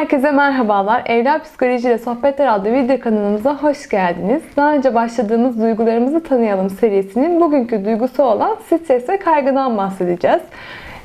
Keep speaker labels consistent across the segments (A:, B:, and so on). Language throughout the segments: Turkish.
A: Herkese merhabalar. Evler Psikoloji ile Sohbetler adlı video kanalımıza hoş geldiniz. Daha önce başladığımız Duygularımızı Tanıyalım serisinin bugünkü duygusu olan stres ve kaygıdan bahsedeceğiz.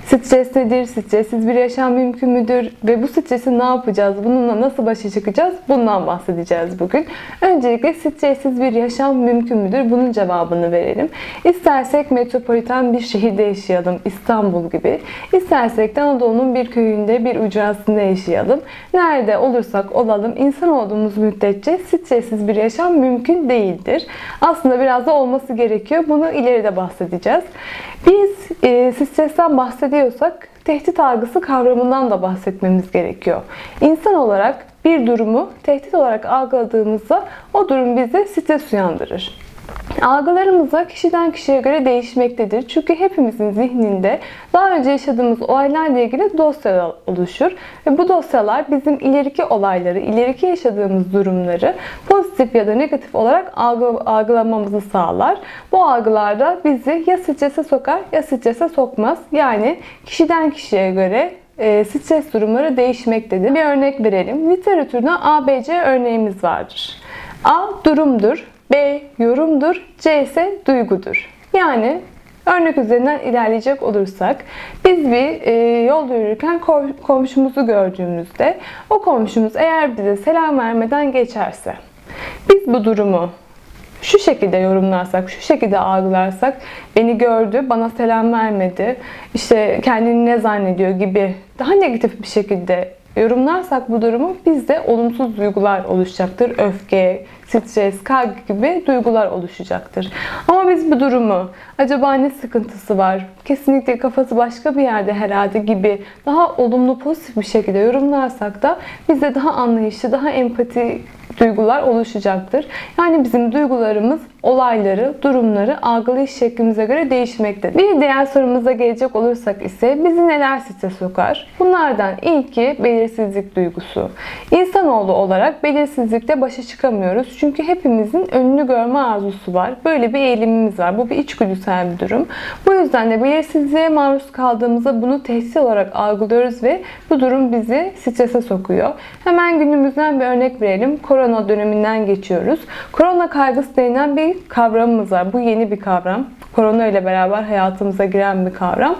A: Stres nedir? Stressiz bir yaşam mümkün müdür? Ve bu stresi ne yapacağız? Bununla nasıl başa çıkacağız? Bundan bahsedeceğiz bugün. Öncelikle stressiz bir yaşam mümkün müdür? Bunun cevabını verelim. İstersek metropoliten bir şehirde yaşayalım, İstanbul gibi. İstersek de Anadolu'nun bir köyünde, bir ucrasında yaşayalım. Nerede olursak olalım, insan olduğumuz müddetçe stressiz bir yaşam mümkün değildir. Aslında biraz da olması gerekiyor. Bunu ileride bahsedeceğiz. Biz e, stresten bahsediyorsak tehdit algısı kavramından da bahsetmemiz gerekiyor. İnsan olarak bir durumu tehdit olarak algıladığımızda o durum bize stres uyandırır. Algılarımız da kişiden kişiye göre değişmektedir. Çünkü hepimizin zihninde daha önce yaşadığımız olaylarla ilgili dosyalar oluşur. Ve bu dosyalar bizim ileriki olayları, ileriki yaşadığımız durumları pozitif ya da negatif olarak algı, algılamamızı sağlar. Bu algılarda bizi ya strese sokar ya strese sokmaz. Yani kişiden kişiye göre e, stres durumları değişmektedir. Bir örnek verelim. Literatürde ABC örneğimiz vardır. A durumdur, B yorumdur, C ise duygudur. Yani örnek üzerinden ilerleyecek olursak biz bir e, yolda yürürken komşumuzu gördüğümüzde o komşumuz eğer bize selam vermeden geçerse biz bu durumu şu şekilde yorumlarsak, şu şekilde algılarsak beni gördü, bana selam vermedi, işte kendini ne zannediyor gibi daha negatif bir şekilde yorumlarsak bu durumu bizde olumsuz duygular oluşacaktır. Öfke, stres, kaygı gibi duygular oluşacaktır. Ama biz bu durumu acaba ne sıkıntısı var? Kesinlikle kafası başka bir yerde herhalde gibi daha olumlu pozitif bir şekilde yorumlarsak da bize daha anlayışlı, daha empati duygular oluşacaktır. Yani bizim duygularımız olayları, durumları algılayış şeklimize göre değişmektedir. Bir diğer sorumuza gelecek olursak ise bizi neler stres sokar? Bunlardan ilki belirsizlik duygusu. İnsanoğlu olarak belirsizlikle başa çıkamıyoruz. Çünkü hepimizin önünü görme arzusu var. Böyle bir eğilimimiz var. Bu bir içgüdüsel bir durum. Bu yüzden de belirsizliğe maruz kaldığımızda bunu tehdit olarak algılıyoruz ve bu durum bizi strese sokuyor. Hemen günümüzden bir örnek verelim. Korona döneminden geçiyoruz. Korona kaygısı denilen bir kavramımız var. Bu yeni bir kavram. Korona ile beraber hayatımıza giren bir kavram.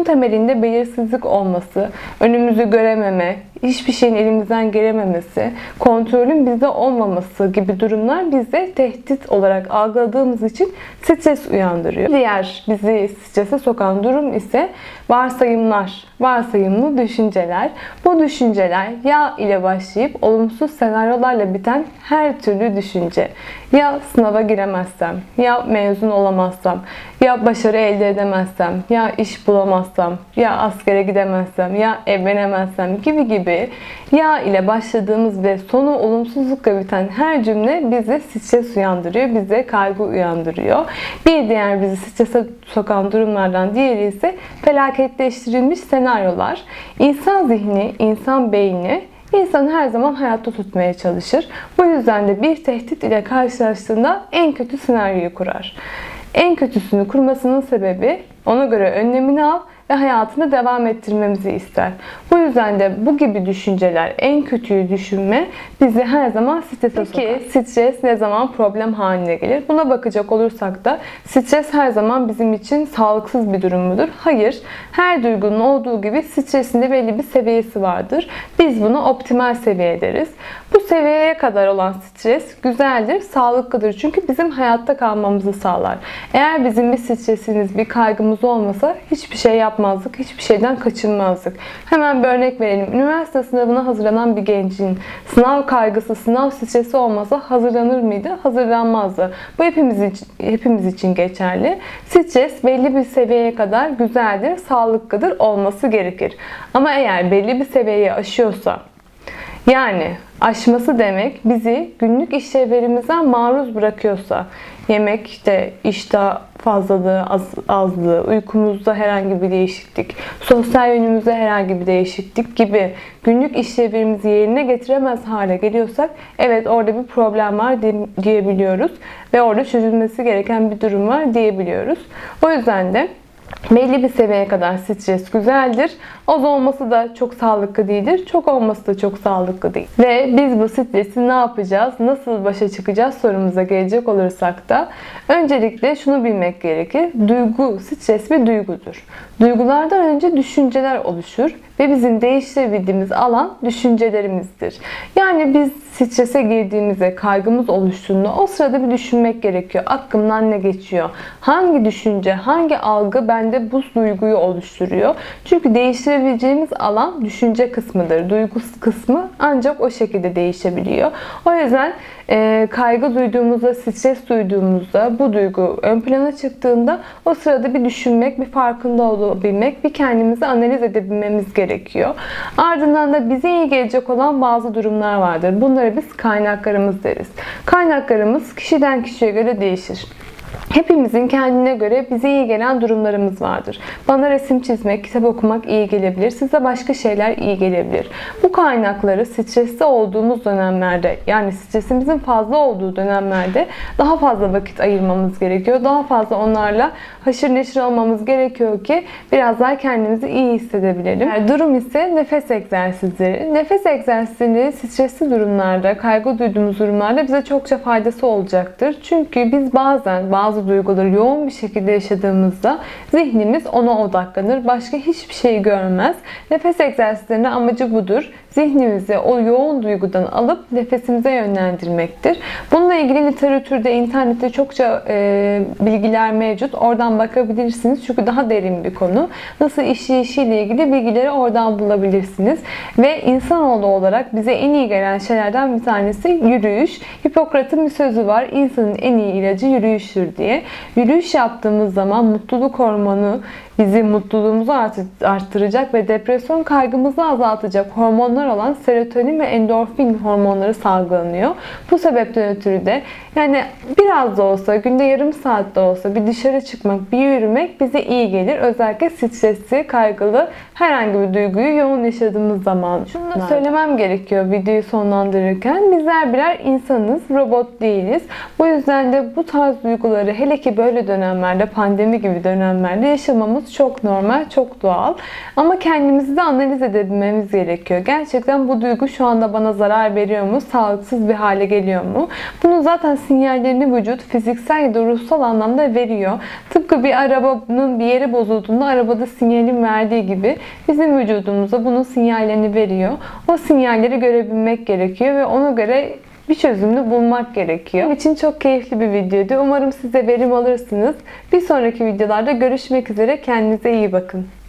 A: Bunun temelinde belirsizlik olması, önümüzü görememe, hiçbir şeyin elimizden gelememesi, kontrolün bizde olmaması gibi durumlar bize tehdit olarak algıladığımız için stres uyandırıyor. Diğer bizi strese sokan durum ise varsayımlar, varsayımlı düşünceler. Bu düşünceler ya ile başlayıp olumsuz senaryolarla biten her türlü düşünce. Ya sınava giremezsem, ya mezun olamazsam, ya başarı elde edemezsem, ya iş bulamazsam, ya askere gidemezsem, ya evlenemezsem gibi gibi ya ile başladığımız ve sonu olumsuzlukla biten her cümle bizi stres uyandırıyor, bize kaygı uyandırıyor. Bir diğer bizi strese sokan durumlardan diğeri ise felaketleştirilmiş senaryolar. İnsan zihni, insan beyni İnsan her zaman hayatta tutmaya çalışır. Bu yüzden de bir tehdit ile karşılaştığında en kötü senaryoyu kurar. En kötüsünü kurmasının sebebi ona göre önlemini al ve hayatını devam ettirmemizi ister. Bu yüzden de bu gibi düşünceler, en kötüyü düşünme bizi her zaman strese sokar. Peki stres ne zaman problem haline gelir? Buna bakacak olursak da stres her zaman bizim için sağlıksız bir durum mudur? Hayır. Her duygunun olduğu gibi stresin de belli bir seviyesi vardır. Biz bunu optimal seviye deriz. Bu seviyeye kadar olan stres güzeldir, sağlıklıdır. Çünkü bizim hayatta kalmamızı sağlar. Eğer bizim bir stresimiz, bir kaygımız olmasa hiçbir şey yapmazdık, hiçbir şeyden kaçınmazdık. Hemen bir örnek verelim. Üniversite sınavına hazırlanan bir gencin sınav kaygısı, sınav stresi olmasa hazırlanır mıydı? Hazırlanmazdı. Bu hepimiz için, hepimiz için geçerli. Stres belli bir seviyeye kadar güzeldir, sağlıklıdır, olması gerekir. Ama eğer belli bir seviyeyi aşıyorsa yani aşması demek bizi günlük işlevlerimizden maruz bırakıyorsa, yemekte iştah fazlalığı, az, azlığı, uykumuzda herhangi bir değişiklik, sosyal yönümüzde herhangi bir değişiklik gibi günlük işlevlerimizi yerine getiremez hale geliyorsak evet orada bir problem var diyebiliyoruz ve orada çözülmesi gereken bir durum var diyebiliyoruz. O yüzden de Belli bir seviyeye kadar stres güzeldir. Az olması da çok sağlıklı değildir. Çok olması da çok sağlıklı değil. Ve biz bu stresi ne yapacağız? Nasıl başa çıkacağız sorumuza gelecek olursak da öncelikle şunu bilmek gerekir. Duygu, stres bir duygudur. Duygulardan önce düşünceler oluşur ve bizim değiştirebildiğimiz alan düşüncelerimizdir. Yani biz strese girdiğimizde, kaygımız oluştuğunda o sırada bir düşünmek gerekiyor. Aklımdan ne geçiyor? Hangi düşünce, hangi algı bende bu duyguyu oluşturuyor? Çünkü değiştirebileceğimiz alan düşünce kısmıdır. Duygu kısmı ancak o şekilde değişebiliyor. O yüzden e, kaygı duyduğumuzda, stres duyduğumuzda bu duygu ön plana çıktığında o sırada bir düşünmek, bir farkında olabilmek, bir kendimizi analiz edebilmemiz gerekiyor. Ardından da bize iyi gelecek olan bazı durumlar vardır. Bunlara biz kaynaklarımız deriz. Kaynaklarımız kişiden kişiye göre değişir. Hepimizin kendine göre bize iyi gelen durumlarımız vardır. Bana resim çizmek, kitap okumak iyi gelebilir. Size başka şeyler iyi gelebilir. Bu kaynakları stresli olduğumuz dönemlerde yani stresimizin fazla olduğu dönemlerde daha fazla vakit ayırmamız gerekiyor. Daha fazla onlarla haşır neşir olmamız gerekiyor ki biraz daha kendimizi iyi hissedebilelim. Yani durum ise nefes egzersizleri. Nefes egzersizleri stresli durumlarda, kaygı duyduğumuz durumlarda bize çokça faydası olacaktır. Çünkü biz bazen bazı duyguları yoğun bir şekilde yaşadığımızda zihnimiz ona odaklanır. Başka hiçbir şey görmez. Nefes egzersizlerinin amacı budur. Zihnimizi o yoğun duygudan alıp nefesimize yönlendirmektir. Bununla ilgili literatürde, internette çokça e, bilgiler mevcut. Oradan bakabilirsiniz. Çünkü daha derin bir konu. Nasıl işleyişiyle ilgili bilgileri oradan bulabilirsiniz. Ve insanoğlu olarak bize en iyi gelen şeylerden bir tanesi yürüyüş. Hipokrat'ın bir sözü var. İnsanın en iyi ilacı yürüyüştür diye. Yürüyüş yaptığımız zaman mutluluk hormonu bizi mutluluğumuzu arttıracak ve depresyon kaygımızı azaltacak hormonlar olan serotonin ve endorfin hormonları salgılanıyor. Bu sebepten ötürü de yani biraz da olsa günde yarım saat de olsa bir dışarı çıkmak, bir yürümek bize iyi gelir. Özellikle stresli, kaygılı herhangi bir duyguyu yoğun yaşadığımız zaman. Şunu da söylemem gerekiyor videoyu sonlandırırken. Bizler birer insanız, robot değiliz. Bu yüzden de bu tarz duyguları hele ki böyle dönemlerde, pandemi gibi dönemlerde yaşamamız çok normal, çok doğal. Ama kendimizi de analiz edebilmemiz gerekiyor. Gerçekten bu duygu şu anda bana zarar veriyor mu? Sağlıksız bir hale geliyor mu? Bunun zaten sinyallerini vücut fiziksel ya da ruhsal anlamda veriyor. Tıpkı bir arabanın bir yeri bozulduğunda arabada sinyalin verdiği gibi bizim vücudumuza bunun sinyallerini veriyor. O sinyalleri görebilmek gerekiyor ve ona göre bir çözümünü bulmak gerekiyor. Benim için çok keyifli bir videoydu. Umarım size verim alırsınız. Bir sonraki videolarda görüşmek üzere. Kendinize iyi bakın.